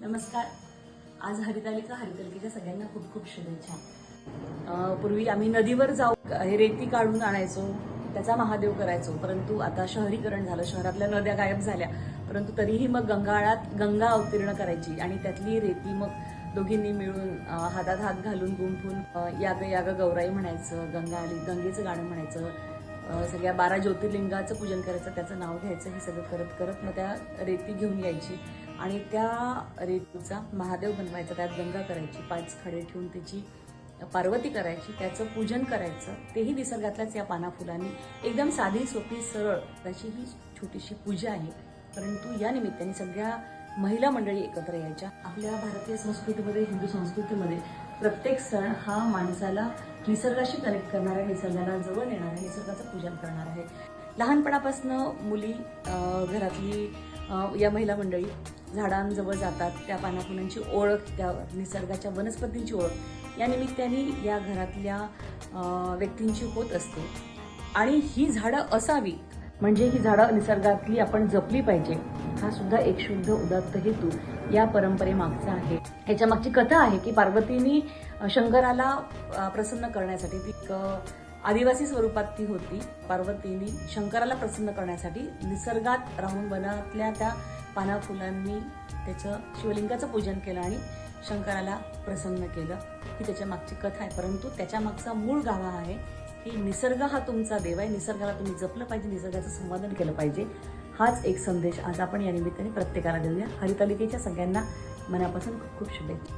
नमस्कार. आज हरितालिका हरितालिकेच्या सगळ्यांना खूप खूप शुभेच्छा. पूर्वी आम्ही नदीवर जाऊ हे रेती काढून आणायचो त्याचा महादेव करायचो परंतु आता शहरीकरण झालं शहरातल्या नद्या गायब झाल्या परंतु तरीही मग गंगाळात गंगा अवतीर्ण करायची आणि त्यातली रेती मग दोघींनी मिळून हातात हात घालून गुंफून याग याग गौराई म्हणायचं गंगा आली गंगेचं गाणं म्हणायचं सगळ्या बारा ज्योतिर्लिंगाचं पूजन करायचं त्याचं नाव घ्यायचं हे सगळं करत करत मग त्या रेती घेऊन यायची. आणि त्या रेतीचा महादेव बनवायचा त्यात गंगा करायची पाच खडे ठेवून त्याची पार्वती करायची त्याचं पूजन करायचं तेही निसर्गातल्याच या पाना फुलांनी एकदम साधी सोपी सरळ त्याची ही छोटीशी पूजा आहे. परंतु या निमित्ताने सगळ्या महिला मंडळी एकत्र यायच्या. आपल्या भारतीय संस्कृतीमध्ये हिंदू संस्कृतीमध्ये प्रत्येक सण हा माणसाला निसर्गाशी कनेक्ट करणारा निसर्गाला जवळ येणार निसर्गाचं पूजन करणार आहे. लहानपणापासून मुली घरातली या महिला मंडळी झाडांजवळ जातात त्या पानाफुलांची ओळख त्या निसर्गाच्या वनस्पतींची ओळख. या निमित्ताने या घरातल्या व्यक्तींची होत असते. आणि ही झाडं असावी म्हणजे ही झाडं निसर्गातली आपण जपली पाहिजे. हा सुद्धा एक शुद्ध उदात्त हेतू या परंपरेमागचा आहे. ह्याच्या मागची कथा आहे की पार्वतीनी शंकराला प्रसन्न करण्यासाठी ती आदिवासी स्वरूपात ती होती. पार्वतीनी शंकराला प्रसन्न करण्यासाठी निसर्गात राहून वनातल्या त्या पाना फुलांनी त्याचं शिवलिंगाचं पूजन केलं आणि शंकराला प्रसन्न केलं. ही त्याच्या मागची कथा आहे. परंतु त्याच्या मागचा मूळ गावा आहे की निसर्ग हा तुमचा देव आहे. निसर्गाला तुम्ही जपलं पाहिजे निसर्गाचं संवर्धन केलं पाहिजे. हाच एक संदेश आज आपण या निमित्ताने प्रत्येकाला देऊया. हरितालिकेच्या सगळ्यांना मनापासून खूप खूप शुभेच्छा.